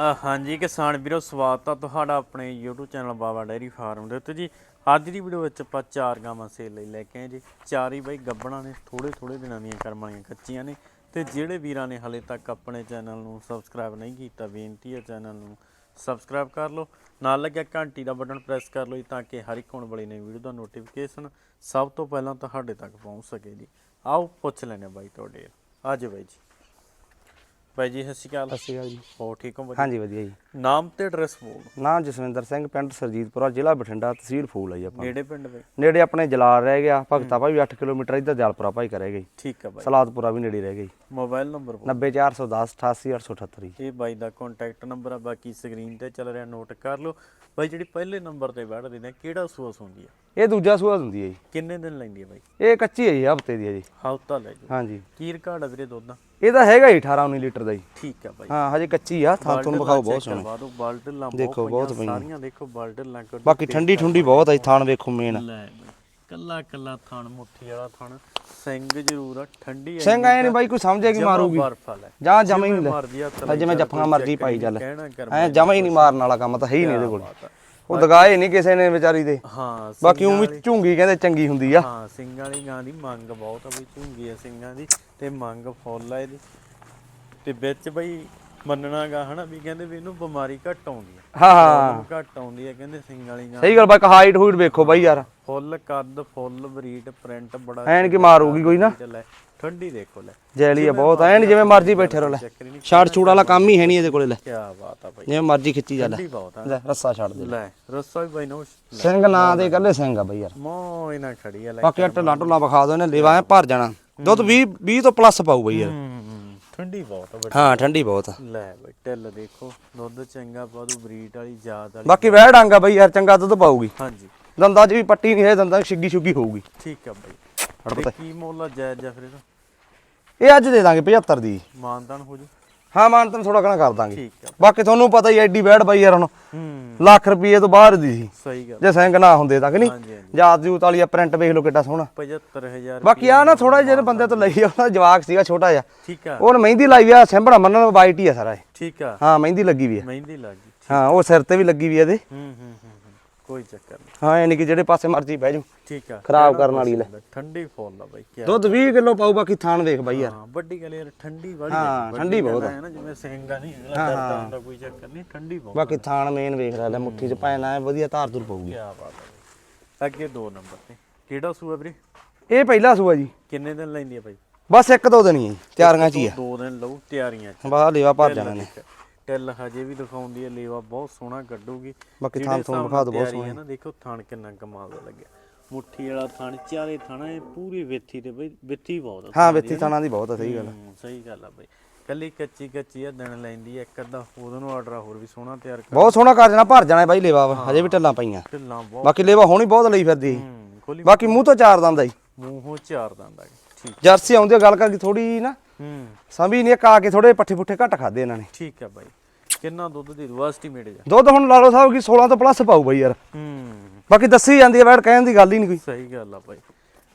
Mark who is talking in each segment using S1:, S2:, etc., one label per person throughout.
S1: ਹਾਂਜੀ, ਕਿਸਾਨ ਵੀਰੋ, ਸਵਾਗਤ ਆ ਤੁਹਾਡਾ ਆਪਣੇ YouTube channel Baba dairy farm ਦੇ ਉੱਤੇ ਜੀ। ਅੱਜ ਦੀ ਵੀਡੀਓ ਵਿੱਚ ਆਪਾਂ ਚਾਰ ਗਾਵਾਂ ਸੇਲ ਲਈ ਲੈ ਕੇ ਆਏ ਜੀ। ਚਾਰ ਹੀ ਬਾਈ, ਗੱਬਣਾ ਨੇ ਥੋੜੇ ਥੋੜੇ ਦਿਨਾਂ ਦੀਆਂ ਕਰਮ ਵਾਲੀਆਂ ਕੱਚੀਆਂ ਨੇ। ਤੇ ਜਿਹੜੇ ਵੀਰਾਂ ਨੇ ਹਲੇ ਤੱਕ ਆਪਣੇ ਚੈਨਲ ਨੂੰ ਸਬਸਕ੍ਰਾਈਬ ਨਹੀਂ ਕੀਤਾ, ਬੇਨਤੀ ਹੈ ਚੈਨਲ ਨੂੰ ਸਬਸਕ੍ਰਾਈਬ ਕਰ ਲਓ। ਨਾਲ ਲੱਗਿਆ ਘੰਟੀ ਦਾ ਬਟਨ ਪ੍ਰੈਸ ਕਰ ਲਓ ਜੀ, ਤਾਂ ਕਿ ਹਰ ਇੱਕ ਹੋਣ ਵਾਲੀ ਨਵੀਂ ਵੀਡੀਓ ਦਾ ਨੋਟੀਫਿਕੇਸ਼ਨ ਸਭ ਤੋਂ ਪਹਿਲਾਂ ਤੁਹਾਡੇ ਤੱਕ ਪਹੁੰਚ ਸਕੇ ਜੀ। ਆਓ, ਪੁੱਛ ਲੈਣੇ ਬਾਈ ਤੁਹਾਡੇ। ਅੱਜ ਬਾਈ ਜੀ। ਬਾਈ ਜੀ ਸਤਿ ਸ਼੍ਰੀ ਅਕਾਲ।
S2: ਸਤਿ ਸ਼੍ਰੀ ਅਕਾਲ ਜੀ।
S1: ਹੋ ਠੀਕ ਹੋ ਬਾਈ
S2: ਹਾਂਜੀ ਵਧੀਆ ਜੀ।
S1: ਨਾਮ ਤੇ ਐਡਰੈਸ ਬੋਲ।
S2: ਨਾਮ ਜਸਵਿੰਦਰ ਸਿੰਘ ਪਿੰਡ ਸਰਜੀਤਪੁਰਾ ਜ਼ਿਲ੍ਹਾ ਬਠਿੰਡਾ ਤਹਿਸੀਲ ਫੂਲ ਆ ਜੀ ਆਪਾਂ।
S1: ਨੇੜੇ ਪਿੰਡ ਬਈ
S2: ਨੇੜੇ ਆਪਣੇ ਜਲਾਲ ਰਹਿ ਗਿਆ। ਭਗਤਾ ਭਾਈ ਵੀ 8 ਕਿਲੋਮੀਟਰ ਇੱਧਰ ਜਲਪੁਰਾ ਭਾਈ ਕਰੇਗਾ ਜੀ
S1: ਠੀਕ ਆ ਬਾਈ
S2: ਸਲਾਦਪੁਰਾ ਵੀ ਨੇੜੇ ਰਹਿ ਜੀ
S1: ਮੋਬਾਈਲ ਨੰਬਰ ਬੋਲ।
S2: 90410 88878 ਜੀ।
S1: ਇਹ ਬਾਈ ਦਾ ਕੰਟੈਕਟ ਨੰਬਰ ਆ ਬਾਕੀ ਸਕਰੀਨ ਤੇ ਚੱਲ ਰਿਹਾ ਨੋਟ ਕਰ ਲਓ। ਬਾਈ ਜਿਹੜੀ ਪਹਿਲੇ ਨੰਬਰ ਤੇ ਬੈਠ ਦਿੰਦੇ ਆ ਕਿਹੜਾ ਸੂਸ ਹੁੰਦੀ ਆ?
S2: ਇਹ ਦੂਜਾ ਸੂਆ ਹੁੰਦੀ ਹੈ ਜੀ।
S1: ਕਿੰਨੇ ਦਿਨ ਲੈਂਦੀ ਆ ਬਾਈ?
S2: ਇਹ ਕੱਚੀ ਹੈ ਜੀ ਹਫ਼ਤੇ ਦੀ ਹੈ ਜੀ।
S1: ਹਫਤਾ ਲੈ ਜਾਓ
S2: ਹਾਂਜੀ।
S1: ਕੀ ਰਿਕਾਰਡ ਆ ਵੀਰੇ ਦੁੱਧ ਦਾ।
S2: ਇਹਦਾ ਹੈਗਾ ਜੀ 18 19 ਲੀਟਰ ਦਾ ਜੀ।
S1: ਠੀਕ ਆ ਬਾਈ।
S2: ਹਾਂ ਹਜੇ ਕੱਚੀ ਆ ਥਾਂ ਤੁਹਾਨੂੰ ਵਿਖਾਓ ਬਹੁਤ ਸੋਹਣਾ।
S1: ਬਾਦੋਂ ਬਾਲਟਲਾਂ
S2: ਦੇਖੋ, ਬਹੁਤ ਪਈਆਂ।
S1: ਸਾਰੀਆਂ ਦੇਖੋ ਬਾਲਟਲਾਂ ਕੱਢੋ
S2: ਬਾਕੀ ਠੰਡੀ ਠੁੰਡੀ ਬਹੁਤ ਆ ਜੀ ਥਾਣ ਵੇਖੋ ਮੇਨ
S1: ਲੈ ਕੱਲਾ ਕੱਲਾ ਥਣ ਮੁੱਠੀ ਵਾਲਾ ਥਣ। ਸਿੰਘ ਜ਼ਰੂਰ ਆ ਠੰਡੀ ਆ
S2: ਸਿੰਘ ਆਏ ਨਹੀਂ ਬਾਈ ਕੋਈ ਸਮਝੇ ਕਿ ਮਾਰੂਗੀ?
S1: ਲੈ
S2: ਜਾਂ ਜਮਾ ਹੀ ਨਹੀਂ ਲੈ। ਜਿਵੇਂ ਜੱਫੀਆਂ ਮਰਜ਼ੀ ਪਾਈ ਚੱਲ। ਐ ਜਮਾ ਹੀ ਨਹੀਂ ਮਾਰਨ ਵਾਲਾ ਕੰਮ ਤਾਂ ਹੈ ਹੀ ਨਹੀਂ ਇਹਦੇ ਕੋਲ। ਉਹ ਦਗਾਏ ਨਹੀਂ ਕਿਸੇ ਨੇ ਵਿਚਾਰੀ ਦੇ।
S1: ਹਾਂ
S2: ਬਾਕੀ ਉਹ ਵੀ ਝੂੰਗੀ ਕਹਿੰਦੇ ਚੰਗੀ ਹੁੰਦੀ ਆ।
S1: ਹਾਂ ਸਿੰਘਾਂ ਵਾਲੀ ਗਾਂ ਦੀ ਮੰਗ ਬਹੁਤ ਆ ਬਈ ਝੁੰਗੀ ਆ ਸਿੰਘਾਂ ਦੀ ਤੇ ਮੰਗ ਫੁੱਲ ਆ ਇਹਦੀ। ਤੇ ਵਿੱਚ ਬਈ ਮੰਨਣਾਗਾ ਹਨਾ ਵੀ ਕਹਿੰਦੇ ਵੀ ਇਹਨੂੰ ਬਿਮਾਰੀ ਘੱਟ ਆਉਂਦੀ ਆ।
S2: ਹਾਂ
S1: ਘੱਟ ਆਉਂਦੀ ਆ ਕਹਿੰਦੇ ਸਿੰਘ ਵਾਲੀ ਗਾਂ
S2: ਸਹੀ ਗੱਲ ਬਾਈ ਹਾਈਟ ਹੂਟ ਵੇਖੋ ਬਾਈ ਯਾਰ।
S1: ਫੁੱਲ ਕੱਦ ਫੁੱਲ ਬਰੀਡ ਪ੍ਰਿੰਟ ਬੜਾ
S2: ਐਨ ਕਿ ਮਾਰੂਗੀ ਕੋਈ ਨਾ।
S1: ਤੇ ਲੈ। ਠੰਡੀ ਦੇਖੋ ਲੈ।
S2: ਜੈਲੀ ਆ ਬਹੁਤ ਐਨ ਜਿਵੇਂ ਮਰਜ਼ੀ ਬੈਠੇ ਰਹੋ ਲੈ। ਛਾੜ ਛੂੜ ਵਾਲਾ ਕੰਮ ਹੀ ਹੈ ਨਹੀਂ ਇਹਦੇ ਕੋਲੇ ਲੈ।
S1: ਕੀ ਬਾਤ ਆ ਬਈ।
S2: ਜਿਵੇਂ ਮਰਜ਼ੀ ਖਿੱਚੀ ਜਾ ਲੈ।
S1: ਠੰਡੀ ਬਹੁਤ ਆ।
S2: ਲੈ ਰੱਸਾ ਛੱਡ ਦੇ।
S1: ਲੈ ਰੱਸਾ ਵੀ ਬਈ ਨੋ
S2: ਸਿੰਘ ਨਾਂ ਦੇ ਇਕੱਲੇ ਸਿੰਘ ਆ ਬਾਈ ਯਾਰ।
S1: ਮੋ ਇਹਨਾਂ ਖੜੀ ਆ ਲੈ
S2: ਬਾਕੀ ਟੱਲਾ ਟੁੱਲਾ ਵਿਖਾ ਦੋ ਇਹਨੇ ਲੇਵਾ ਐ ਭਰ ਜਾਣਾ। ਦੁੱਧ 20 20 ਤੋਂ ਪਲੱਸ ਪਾਊ ਬਾਈ ਯਾਰ।
S1: ਠੰਡੀ ਬਹੁਤ ਆ
S2: ਹਾਂ ਠੰਡੀ ਬਹੁਤ ਆ।
S1: ਲੈ ਬਈ ਟਿੱਲ ਦੇਖੋ। ਦੁੱਧ ਚੰਗਾ ਪਾਦੂ ਬਰੀਡ ਵਾਲੀ ਜਾਤ ਵਾਲੀ।
S2: ਬਾਕੀ ਵਹਿ ਡਾਂਗਾ ਬਾਈ ਯਾਰ ਚੰਗਾ ਦੁੱਧ ਪਾਊਗੀ।
S1: ਹਾਂਜੀ।
S2: ਦੰਦਾਂ 'ਚ ਵੀ ਪੱਟੀ ਨਹੀਂ ਹੈ ਦੰਦਾਂ 'ਚ ਛਿੱਗੀ ਛੁੱਗੀ ਹੋਊਗੀ।
S1: ਠੀਕ ਆ ਬਈ। ਕੀ ਮੁੱਲ ਜਾਇਜ਼ ਜਾਂ ਫਿਰ ਇਹਦਾ?
S2: ਇਹ ਅੱਜ ਦੇ ਦਾਂਗੇ 75 ਦੀ।
S1: ਮਾਨਦਾਨ ਹੋ ਜੂ
S2: ਹਾਂ ਮਾਨ ਤੈਨੂੰ ਥੋੜਾ ਘਣਾ ਕਰ ਦਾਂਗੇ।
S1: ਠੀਕ ਆ।
S2: ਬਾਕੀ ਤੁਹਾਨੂੰ ਪਤਾ ਹੀ ਐਡੀ ਵੈੜ ਬਾਈ ਯਾਰ ਹੁਣ।
S1: ਹੂੰ।
S2: ਲੱਖ ਰੁਪਏ ਤੋਂ ਬਾਹਰ ਦੀ ਸੀ।
S1: ਸਹੀ ਗੱਲ।
S2: ਜੇ ਸਿੰਘ ਨਾ ਹੁੰਦੇ ਤਾਂ ਕਿ ਨਹੀਂ?
S1: ਹਾਂਜੀ
S2: ਜਾਤ ਜੂਤ ਵਾਲੀ ਆ ਪ੍ਰਿੰਟ ਵੇਖ ਲਓ ਕਿੱਡਾ ਸੋਹਣਾ।
S1: 75000
S2: ਬਾਕੀ ਆ ਨਾ ਥੋੜਾ ਜਿਹੜੇ ਬੰਦੇ ਤੋਂ ਲਈ ਆ ਉਹਦਾ ਜਵਾਕ ਸੀਗਾ ਛੋਟਾ ਜਿਹਾ।
S1: ਠੀਕ ਆ।
S2: ਉਹਨ ਮਹਿੰਦੀ ਲਾਈ ਆ ਸਿੰਬੜਾ ਮੰਨਣ ਵਾਈਟ ਹੀ ਆ ਸਾਰਾ ਇਹ।
S1: ਠੀਕ ਆ।
S2: ਹਾਂ ਮਹਿੰਦੀ ਲੱਗੀ ਵੀ ਆ।
S1: ਮਹਿੰਦੀ ਲੱਗ ਗਈ
S2: ਹਾਂ ਉਹ ਸਿਰ ਤੇ ਵੀ ਲੱਗੀ ਵੀ ਆ ਇਹਦੇ।
S1: ਹੂੰ ਹੂੰ। ਕੋਈ ਚੱਕਰ ਨਹੀਂ।
S2: ਹਾਂ ਨਹੀਂ ਕਿ ਜਿਹੜੇ ਪਾਸੇ ਮਰਜ਼ੀ ਬਹਿ ਜਾਓ।
S1: ਠੀਕ ਆ।
S2: ਖਰਾਬ ਕਰਨ ਵਾਲੀ ਲੈ।
S1: ਠੰਡੀ ਫੁੱਲ ਆ ਬਾਈ ਕੀ
S2: ਦੁੱਧ 20 ਕਿਲੋ ਪਾਊ ਬਾਕੀ ਥਾਣ ਵੇਖ ਬਾਈ ਯਾਰ।
S1: ਹਾਂ ਵੱਡੀ ਗੱਲ ਯਾਰ ਠੰਡੀ ਵਾਲੀ
S2: ਹਾਂ, ਠੰਡੀ ਬਹੁਤ
S1: ਹੈ ਨਾ ਜਿਵੇਂ ਸਿੰਘਾ ਨਹੀਂ ਅਗਲਾ ਡਰਦਾ ਹੁੰਦਾ ਕੋਈ ਚੱਕਰ ਨਹੀਂ ਠੰਡੀ ਬਹੁਤ
S2: ਬਾਕੀ ਥਾਣ ਮੇਨ ਵੇਖ ਰਿਹਾ ਲੈ ਮੁੱਠੀ 'ਚ ਪੈਣਾ ਹੈ ਵਧੀਆ ਧਾਰ ਧੁਰ ਪਊਗੀ।
S1: ਕੀ ਬਾਤ ਹੈ ਅੱਗੇ ਦੋ ਨੰਬਰ ਤੇ। ਕਿਹੜਾ ਸੂਆ ਵੀਰੇ?
S2: ਇਹ ਪਹਿਲਾ ਸੂਆ ਜੀ।
S1: ਕਿੰਨੇ ਦਿਨ ਲੈਂਦੀ ਆ ਬਾਈ?
S2: ਬਸ ਇੱਕ ਦੋ ਦਿਨ ਹੀ ਤਿਆਰੀਆਂ 'ਚ ਹੀ ਆ।
S1: ਦੋ ਦਿਨ ਲਊ ਤਿਆਰੀਆਂ ਚ।
S2: ਬਾਹਰ ਲੇਵਾ ਭਰ ਜਾਣਾ ਨੇ
S1: ਟਿੱਲ ਹਜੇ ਵੀ ਦਿਖਾਉਂਦੀ ਹੈ ਲੇਵਾ ਬਹੁਤ ਸੋਹਣਾ ਕੱਢੂਗੀ।
S2: ਬਾਕੀ ਥਾਂ
S1: ਹਿਸਾਬ
S2: ਵਿਖਾ ਦਿਓ ਬਹੁਤ
S1: ਹੈ ਨਾ ਦੇਖੋ ਥਣ ਕਿੰਨਾ ਕਮਾਲ ਦਾ ਲੱਗਿਆ। ਮੁੱਠੀ ਵਾਲਾ ਥਣ ਚਾਰੇ ਥਣਾ ਇਹ ਪੂਰੀ ਵੇਥੀ ਤੇ ਬਈ ਵੇਥੀ ਬਹੁਤ ਆ
S2: ਹਾਂ ਵੇਤੀ ਥਾਣਾ ਦੀ ਬਹੁਤ ਆ ਸਹੀ ਗੱਲ
S1: ਹੂੰ, ਸਹੀ ਗੱਲ ਆ ਬਈ। ਕੱਲੀ ਕੱਚੀ ਕੱਚੀ ਆ ਦਿਨ ਲੈਂਦੀ ਆ ਇੱਕ ਅੱਧਾ ਉਹਦੇ ਨੂੰ ਆਰਡਰ ਹੋਰ ਵੀ ਸੋਹਣਾ ਤਿਆਰ ਕਰ।
S2: ਬਹੁਤ ਸੋਹਣਾ ਕਰ ਜਾਣਾ ਭਰ ਜਾਣਾ ਬਾਈ ਲੇਵਾ ਹਜੇ ਵੀ ਢੱਲਾਂ ਪਈਆਂ।
S1: ਢਿੱਲਾਂ ਬਹੁਤ
S2: ਬਾਕੀ ਲੇਵਾ ਹੋਣੀ ਬਹੁਤ ਲਈ ਫਿਰਦੀ।
S1: ਹੂੰ
S2: ਬਾਕੀ ਮੂੰਹ ਤੋਂ ਚਾਰ ਦੰਦਾ ਜੀ।
S1: ਮੂੰਹੋਂ ਚਾਰ ਦੰਦਾ ਠੀਕ।
S2: ਜਰਸੀ ਆਉਂਦੀ ਆ ਗੱਲ ਕਰਕੇ ਥੋੜੀ ਨਾ
S1: ਹੂੰ।
S2: ਸਮਝ ਨਹੀਂ ਕਾ ਕੇ ਥੋੜੇ ਪੱਠੇ ਪੁੱਠੇ ਘੱਟ ਖਾਦੇ ਇਹਨਾਂ ਨੇ।
S1: ਠੀਕ ਆ ਬਾਈ। ਕਿੰਨਾ ਦੁੱਧ ਦੇ ਦੂ ਐਸਟੀਮੇਟ ਜਾ।
S2: ਦੁੱਧ ਹੁਣ ਲਾ ਲਓ ਸਾਹਿਬ ਕੀ 16 ਤੋਂ ਪਲੱਸ ਪਾਊ ਬਾਈ ਯਾਰ।
S1: ਹੂੰ।
S2: ਬਾਕੀ ਦੱਸੀ ਜਾਂਦੀ ਹੈ ਬੈਠ ਕਹਿਣ ਦੀ ਗੱਲ ਹੀ ਨਹੀਂ ਕੋਈ।
S1: ਸਹੀ ਗੱਲ ਆ ਬਾਈ।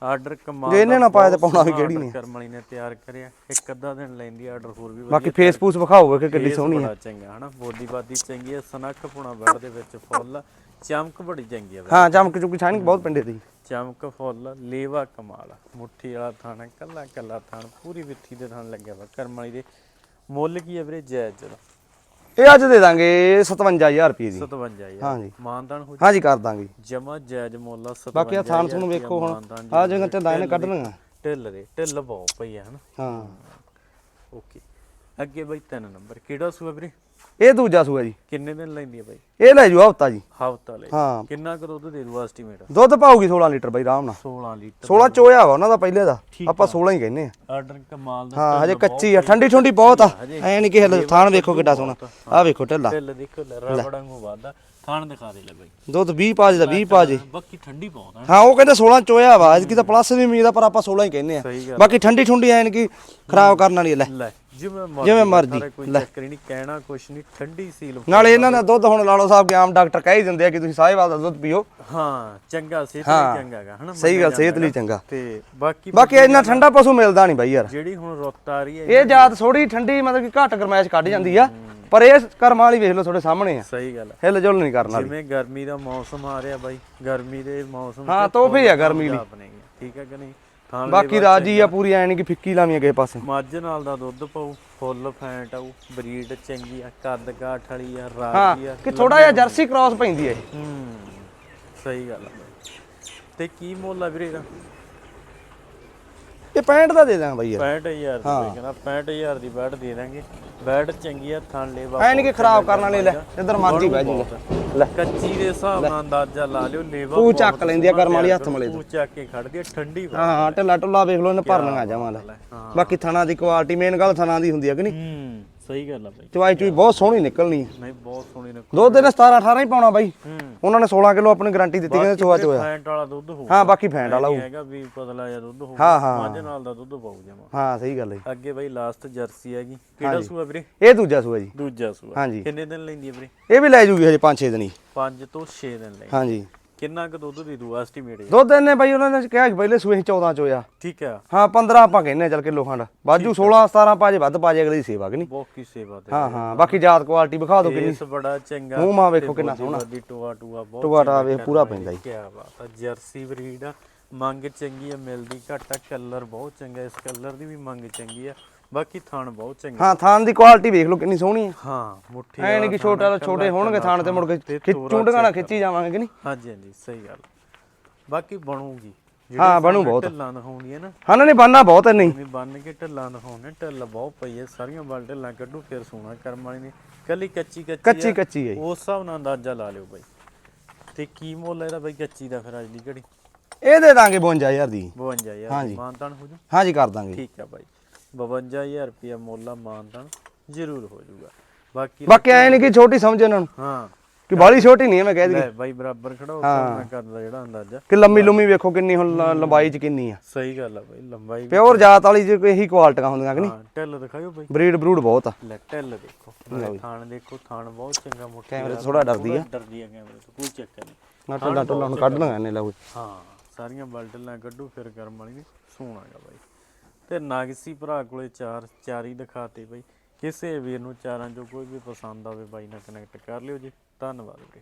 S1: ਆਰਡਰ ਕਮਾਲ
S2: ਜੇ ਇਹਨੇ ਨਾ ਪਾਇਆ ਤੇ ਪਾਉਣਾ ਵੀ ਕਿਹੜੀ ਨੇ।
S1: ਕਰਮਲੀ ਨੇ ਤਿਆਰ ਕਰਿਆ। ਇੱਕ ਅੱਧਾ ਦਿਨ ਲੈਂਦੀ ਆਰਡਰ ਹੋਰ ਵੀ
S2: ਬਾਕੀ ਫੇਸ ਫੂਸ ਵਿਖਾਓ ਕਿ
S1: face
S2: ਸੋਹਣੀ ਹੈ
S1: ਚੰਗਾ ਹਨਾ? ਬੋਦੀ ਬਾਦੀ ਚੰਗੀ ਹੈ ਸਨੱਖ ਪੁਣਾ ਬੈੜ ਦੇ ਵਿੱਚ ਫੁੱਲ ਚਮਕ ਬੜੀ ਚੰਗੀ ਬਾਈ।
S2: ਹਾਂ ਚਮਕ ਚੁੱਕੀ ਛਾਣੀ ਬਹੁਤ ਪਿੰਡੇ ਦੀ।
S1: ਚਮਕ ਫੁੱਲ ਲੇਵਾ ਕਮਾਲ ਮੁੱਠੀ ਵਾਲਾ ਥਾਣਾ ਕੱਲਾ ਕੱਲਾ ਥਾਣ ਪੂਰੀ ਵਿੱਥੀ ਦੇ ਥਾਣ ਲੱਗਿਆ ਵਾ ਕਰਮਲੀ ਦੇ। ਮੁੱਲ ਕੀ ਹੈ ਵੀਰੇ? ਜਾਇਜ਼ ਜਰਾ
S2: ਇਹ ਅੱਜ ਦੇ ਦਾਂਗੇ 57000 ਰੁਪਏ ਦੀ।
S1: 57000
S2: ਹਾਂਜੀ।
S1: ਮਾਨਦਾਨ ਹੋ
S2: ਹਾਂਜੀ ਕਰ ਦਾਂਗੇ।
S1: ਜਮਾ ਜਾਇਜ਼ ਮੁੱਲ ਆ 57
S2: ਬਾਕੀ ਆ ਥਾਣ ਤੁਹਾਨੂੰ ਵੇਖੋ ਹੁਣ। ਆ ਜਗ੍ਹਾ ਤੇ ਲਾਈਨ ਕੱਢ ਲਈਆਂ
S1: ਢਿੱਲ ਦੇ ਢਿੱਲ ਬਹੁਤ ਪਈ ਹਨਾ।
S2: ਹਾਂ।
S1: ਓਕੇ। ਅੱਗੇ ਬਈ ਤਿੰਨ ਨੰਬਰ ਕਿਹੜਾ ਸੂਆ ਵੀਰੇ?
S2: ਇਹ ਦੂਜਾ ਸੂਆ ਜੀ।
S1: ਕਿੰਨੇ ਦਿਨ ਲੈਂਦੀ ਆ ਬਾਈ?
S2: ਇਹ ਲੈ ਜੂ ਹਫਤਾ ਜੀ।
S1: ਹਫਤਾ ਲੈ
S2: ਹਾਂ।
S1: ਕਿੰਨਾ ਕੁ ਦੁੱਧ ਦੇ ਦੂ ਐਸਟੀਮੇਟ?
S2: ਦੁੱਧ ਪਾਊਗੀ 16 ਲੀਟਰ ਬਾਈ ਆਰਾਮ ਨਾਲ।
S1: 16 ਲੀਟਰ
S2: 16 ਚੋਇਆ ਵਾ ਉਹਨਾਂ ਦਾ ਪਹਿਲੇ ਦਾ। ਆਪਾਂ 16 ਹੀ ਕਹਿੰਨੇ ਆ।
S1: ਆਰਡਰ ਕਮਾਲ ਦਾ
S2: ਹਾਂ ਹਜੇ ਕੱਚੀ ਆ ਠੰਡੀ ਠੰਡੀ ਬਹੁਤ ਆ। ਐ ਨਹੀਂ ਕਿ ਥਾਣ ਵੇਖੋ ਕਿੱਡਾ ਸੋਹਣਾ। ਆ। ਵੇਖੋ ਢਿੱਲਾ।
S1: ਢਿੱਲ ਦੇਖੋ ਰਬੜਾਂ ਨੂੰ ਵਾਦਾ ਥਾਣ ਦਿਖਾ ਦੇ ਲੈ ਬਾਈ।
S2: ਦੁੱਧ 20 ਪਾਜ ਦਾ 20 ਪਾਜ
S1: ਬਾਕੀ ਠੰਡੀ ਬਹੁਤ ਆ।
S2: ਹਾਂ ਉਹ ਕਹਿੰਦੇ 16 ਚੋਇਆ ਵਾ। ਅੱਜ ਕੀ ਤਾਂ ਪਲੱਸ ਵੀ ਉਮੀਦ ਆ ਪਰ ਆਪਾਂ 16 ਹੀ ਕਹਿੰਨੇ ਆ। ਬਾਕੀ ਠੰਡੀ ਠੁੰਡੀ ਐਨ ਕੀ ਖਰਾਬ ਕਰਨ ਵਾਲੀ ਲੈ।
S1: ਜਿਵੇਂ ਮਰਜ਼ੀ
S2: ਜਿਵੇਂ ਮਰਜ਼ੀ
S1: ਨਹੀਂ ਕਹਿਣਾ ਕੁਛ ਨਹੀਂ ਠੰਡੀ ਸੀਲ
S2: ਨਾਲ ਇਹਨਾਂ ਦਾ ਦੁੱਧ ਹੁਣ ਲਾਲੋ ਸਾਹਿਬ ਕੇ ਆਮ ਡਾਕਟਰ ਕਹਿ ਦਿੰਦੇ ਆ ਕਿ ਤੁਸੀਂ ਸਾਹਿਬਾਦ ਦਾ ਦੁੱਧ ਪੀਓ।
S1: ਹਾਂ ਚੰਗਾ ਸਿਹਤ ਲਈ ਚੰਗਾ ਹੈਗਾ ਹਨਾ
S2: ਸਹੀ ਗੱਲ ਸਿਹਤ ਲਈ ਚੰਗਾ।
S1: ਤੇ ਬਾਕੀ
S2: ਬਾਕੀ ਇੰਨਾ ਠੰਡਾ ਪਸ਼ੂ ਮਿਲਦਾ ਨਹੀਂ ਬਾਈ ਯਾਰ।
S1: ਜਿਹੜੀ ਹੁਣ ਰੁੱਤ ਆ ਰਹੀ ਹੈ
S2: ਇਹ ਜਾਤ ਥੋੜੀ ਠੰਡੀ ਮਤਲਬ ਕਿ ਘੱਟ ਗਰਮਾਇਸ਼ ਕੱਢ ਜਾਂਦੀ ਆ ਪਰ ਇਹ ਕਰਮਾ ਵਾਲੀ ਵੇਖ ਲਓ ਤੁਹਾਡੇ ਸਾਹਮਣੇ ਆ।
S1: ਸਹੀ ਗੱਲ
S2: ਹਿੱਲ ਜੁਲ ਨਹੀਂ ਕਰਨਾ
S1: ਜਿਵੇਂ ਗਰਮੀ ਦਾ ਮੌਸਮ ਆ ਰਿਹਾ ਬਾਈ ਗਰਮੀ ਦੇ ਮੌਸਮ
S2: ਹਾਂ ਤੋਹਫੇ ਆ ਗਰਮੀ ਲਈ।
S1: ਠੀਕ ਹੈ ਕਿ ਨਹੀਂ?
S2: ਬਾਕੀ ਰਾਜੀ ਆ ਪੂਰੀ ਐ ਨਹੀਂ ਕਿ ਫਿੱਕੀ ਲਾਵੀਆਂ ਕਿਸੇ ਪਾਸੇ।
S1: ਮੱਝ ਨਾਲ ਦਾ ਦੁੱਧ ਪਾਉ ਫੁੱਲ ਫੈਂਟ ਆਉ ਬਰੀਡ ਚੰਗੀ ਆ ਕੱਦ ਕਾਠ ਵਾਲੀ ਆ ਰਾਜੀ ਆ
S2: ਕਿ ਥੋੜਾ ਜਿਹਾ ਜਰਸੀ ਕ੍ਰਾਸ ਪੈਂਦੀ ਇਹ।
S1: ਹੂੰ ਸਹੀ ਗੱਲ ਆ ਤੇ ਕੀ ਮੁੱਲ ਆ ਵੀਰੇ ਇਹਦਾ?
S2: ਇਹ 65 ਦਾ ਦੇ ਦਾਂਗਾ ਬਾਈ ਯਾਰ।
S1: 65000 ਦੀ ਕਹਿੰਦਾ 65000 ਦੀ ਬੈਡ ਦੇ ਦਾਂਗੇ ਬੈਡ ਚੰਗੀ ਆ ਥਣ ਲੈ
S2: ਐ ਨਹੀਂ ਕਿ ਖਰਾਬ ਕਰਨ ਵਾਲੀ ਲੈ ਜਿੱਧਰ ਮਰਜ਼ੀ ਬਹਿ ਜੂਗਾ ਲੈ।
S1: ਕੱਚੀ ਦੇ ਹਿਸਾਬ ਨਾਲ ਅੰਦਾਜ਼ਾ ਲਾ ਲਿਓ ਲੇਵਾ
S2: ਤੂੰ ਚੱਕ ਲੈਂਦੀ ਆ ਕਰਮ ਵਾਲੀ ਹੱਥ ਮਲੇ
S1: ਤੂੰ ਚੱਕ ਕੇ ਖੜਦੀ ਆ ਠੰਡੀ ਵਾ।
S2: ਹਾਂ ਹਾਂ ਢਿੱਲਾ ਢੁੱਲਾ ਵੇਖ ਲਓ ਇਹਨੇ ਭਰਨੀਆਂ ਜਾਵਾਂ ਲੈ
S1: ਹਾਂ
S2: ਬਾਕੀ ਥਣਾ ਦੀ ਕੁਆਲਿਟੀ ਮੇਨ ਗੱਲ ਥਣਾ ਦੀ ਹੁੰਦੀ ਆ ਕਿ ਨਹੀਂ?
S1: ਹੂੰ। ਸਹੀ ਗੱਲ ਆ ਬਾਈ।
S2: ਚਵਾਈ ਚੂਈ ਬਹੁਤ ਸੋਹਣੀ ਨਿਕਲਣੀ।
S1: ਨਹੀਂ ਬਹੁਤ ਸੋਹਣੀ ਨੇ
S2: ਦੁੱਧ ਇਹਨੇ 17 18 ਹੀ ਪਾਉਣਾ ਬਾਈ।
S1: ਹੂੰ।
S2: ਉਹਨਾਂ ਨੇ 16 ਕਿਲੋ ਆਪਣੀ ਗਾਰੰਟੀ ਦਿੱਤੀ ਕਹਿੰਦੇ ਚੋਆ ਚੋਇਆ
S1: ਫੈਂਟ ਵਾਲਾ ਦੁੱਧ ਹੋਊ
S2: ਹਾਂ ਬਾਕੀ ਫੈਂਟ ਵਾਲਾ ਹੋਊ।
S1: ਹੈਗਾ ਵੀ ਪਤਲਾ ਜਿਹਾ ਦੁੱਧ ਹੋਊ
S2: ਹਾਂ, ਹਾਂ।
S1: ਮੱਝ ਨਾਲ ਦਾ ਦੁੱਧ ਪਾਉ ਜਾਵਾਂ
S2: ਹਾਂ ਸਹੀ ਗੱਲ ਹੈ ਜੀ।
S1: ਅੱਗੇ ਬਾਈ ਲਾਸਟ ਜਰਸੀ ਹੈਗੀ। ਕਿਹੜਾ ਸੂਆ ਵੀਰੇ?
S2: ਇਹ ਦੂਜਾ ਸੂਆ ਜੀ।
S1: ਦੂਜਾ ਸੂਆ।
S2: ਹਾਂਜੀ।
S1: ਕਿੰਨੇ ਦਿਨ ਲੈਂਦੀ ਹੈ ਵੀਰੇ?
S2: ਇਹ ਵੀ ਲੈ ਜੂਗੀ ਹਜੇ 5-6 ਦਿਨ ਹੀ।
S1: 5 ਤੋਂ 6 ਦਿਨ ਲੈ
S2: ਹਾਂਜੀ।
S1: ਕਿੰਨਾ ਕੁ ਦੁੱਧ ਦੀ ਦੂ ਐਸਟੀਮੇਟ ਹੈ?
S2: ਦੁੱਧ ਇਹਨੇ ਬਾਈ ਉਹਨਾਂ ਨੇ ਕਿਹਾ ਸੀ ਪਹਿਲੇ ਸੂਏ 14 ਚੋਇਆ
S1: ਠੀਕ ਹੈ
S2: ਹਾਂ 15 ਆਪਾਂ ਕਹਿੰਨੇ ਚੱਲ ਕਿਲੋ ਖੰਡ। ਬਾਜੂ 16 17 ਪਾਜੇ ਵੱਧ ਪਾਜੇ ਅਗਲੀ ਦੀ ਸੇਵਾ ਕਿ ਨਹੀਂ?
S1: ਬਹੁਤ ਕੀ ਸੇਵਾ ਤੇ
S2: ਹਾਂ ਹਾਂ ਬਾਕੀ ਜਾਤ ਕੁਆਲਿਟੀ ਵਿਖਾ ਦਿਓ ਕਿੰਨੀ
S1: ਇਸ ਬੜਾ ਚੰਗਾ
S2: ਮੂੰਹ ਮਾਂ ਵੇਖੋ ਕਿੰਨਾ ਸੋਹਣਾ।
S1: ਬਾਡੀ ਟੋਆ ਟੂਆ ਬਹੁਤ
S2: ਟੋਆ ਵੇਖ
S1: ਕਰਮ
S2: ਪੂਰਾ। ਪੈਂਦਾ ਜੀ।
S1: ਕਿਆ ਬਾਤ ਆ ਜਰਸੀ ਬਰੀਡ ਆ ਮੰਗ ਚੰਗੀ ਆ ਮਿਲਦੀ ਘੱਟ ਕਲਰ ਬਹੁਤ ਚੰਗਾ ਇਸ ਕਲਰ ਦੀ ਵੀ ਮੰਗ ਚੰਗੀ ਆ। ਬਾਕੀ ਥਣ ਬਹੁਤ ਚੰਗਾ
S2: ਹਾਂ ਥਾਨ ਦੀ ਕੁਆਲਿਟੀ ਵੇਖ ਲਓ ਕਿੰਨੀ ਸੋਹਣੀ ਹੈ।
S1: ਹਾਂ ਮੁੱਠੀ
S2: ਐ ਨਹੀਂ ਕਿ ਛੋਟਾ ਤੋਂ ਛੋਟੇ ਹੋਣਗੇ ਥਾਨ ਤੇ ਮੁੜ ਕੇ ਚੁੰਡਗਾ ਨਾਲ ਖਿੱਚੀ ਜਾਵਾਂਗੇ ਕਿ ਨਹੀਂ?
S1: ਹਾਂਜੀ ਹਾਂਜੀ ਸਹੀ ਗੱਲ। ਬਾਕੀ ਬਣੂਗੀ
S2: ਹਾਂ, ਬਣੂ ਬਹੁਤ।
S1: ਢਿੱਲਾਂ ਦਿਖਾਉਂਦੀ ਹੈ ਨਾ।
S2: ਹਾਂ ਨਹੀਂ ਬੰਨਾ ਬਹੁਤ ਹੈ ਨਹੀਂ।
S1: ਬੰਨ ਕੇ ਢਿੱਲਾਂ ਦਿਖਾਉਂਦੇ ਢਿੱਲ ਬਹੁਤ ਪਈ ਹੈ। ਸਾਰੀਆਂ ਬਲ ਢਿੱਲਾਂ ਕੱਢੂ ਫਿਰ ਸੋਨਾ ਕਰਮ ਵਾਲੀ ਨੇ। ਕੱਲੀ ਕੱਚੀ ਕੱਚੀ
S2: ਕੱਚੀ ਹੈ।
S1: ਉਸ ਹਿਸਾਬ ਨਾਲ ਅੰਦਾਜ਼ਾ ਲਾ ਲਿਓ ਬਾਈ। ਤੇ ਕੀ ਮੁੱਲ ਹੈ ਇਹਦਾ ਬਾਈ ਕੱਚੀ ਦਾ ਫਿਰ ਅੱਜ ਦੀ ਘੜੀ?
S2: ਇਹ ਦੇ ਦਾਂਗੇ 52000 ਦੀ।
S1: 52000
S2: ਹਾਂਜੀ।
S1: ਮਾਨਤਾਨ ਹੋ ਜੂ?
S2: ਹਾਂਜੀ ਕਰ ਦਾਂਗੇ।
S1: ਠੀਕ ਹੈ ਬਾਈ। 52000 ਰੁਪਿਆ ਮੁੱਲ ਆ ਮਾਨਤਾਨ ਜ਼ਰੂਰ ਹੋ ਜਾਊਗਾ। ਬਾਕੀ
S2: ਬਾਕੀ ਐ ਨਹੀਂ ਕਿ ਛੋਟੀ ਸਮਝ ਇਹਨਾਂ ਨੂੰ।
S1: ਹਾਂ।
S2: ਕਿ ਬਾਲੀ ਛੋਟੀ ਨਹੀਂ ਹੈ ਮੈਂ ਕਹਿ ਦਈ
S1: ਲੈ ਬਾਈ ਬਰਾਬਰ ਖੜਾ ਉਸ ਹਿਸਾਬ ਨਾਲ ਕਰਦਾ ਜਿਹੜਾ ਅੰਦਾਜ਼ਾ।
S2: ਕਿ ਲੰਮੀ ਲੰਮੀ ਵੇਖੋ ਕਿੰਨੀ ਹੁਣ ਲ- ਲੰਬਾਈ ਚ ਕਿੰਨੀ ਆ।
S1: ਸਹੀ ਗੱਲ ਆ ਬਾਈ ਲੰਬਾਈ ਵੀ
S2: ਪਿਓਰ ਜਾਤ ਵਾਲੀ ਚ ਕੋਈ ਇਹੀ ਕੁਆਲਟੀਆਂ ਹੁੰਦੀਆਂ ਕਿ ਨਹੀਂ?
S1: ਹਾਂ ਢਿੱਲ ਦਿਖਾਇਓ ਬਾਈ।
S2: ਬਰੀਡ ਬਰੂਡ ਬਹੁਤ ਆ।
S1: ਲੈ ਢਿੱਲ ਦੇਖੋ ਨਾਲੇ ਥਾਣ ਦੇਖੋ ਥਾਣ ਬਹੁਤ ਚੰਗਾ ਮੋਟਾ
S2: ਕੈਮਰੇ ਤੋਂ ਥੋੜਾ ਡਰਦੀ ਆ।
S1: ਡਰਦੀ ਆ ਕੈਮਰੇ ਤੋਂ ਕੋਈ ਚੱਕਰ ਨਹੀਂ।
S2: ਨਾ ਟੱਲਾ ਟੁੱਲਾ ਹੁਣ ਕੱਢ ਦਾਂਗੇ ਇਹਨੇ ਲਾ ਕੋਈ
S1: ਹਾਂ ਸਾਰੀਆਂ ਬਲਟਲਾਂ ਕੱਢੂ ਫਿਰ ਕਰਮ ਵਾਲੀ ਨੇ ਸੋਣਾਗਾ ਬਾਈ। ਤੇ ਨਾਗਸੀ ਭਰਾ ਕੋਲੇ ਚਾਰ, ਚਾਰੀ ਦਿਖਾਤੇ ਬਈ। ਕਿਸੇ ਵੀਰ ਨੂੰ ਚਾਰਾਂ ਚੋਂ ਕੋਈ ਵੀ ਪਸੰਦ ਆਵੇ ਬਾਈ ਨਾਲ ਕਨੈਕਟ ਕਰ ਲਿਓ ਜੀ। ਧੰਨਵਾਦ ਵੀਰੇ।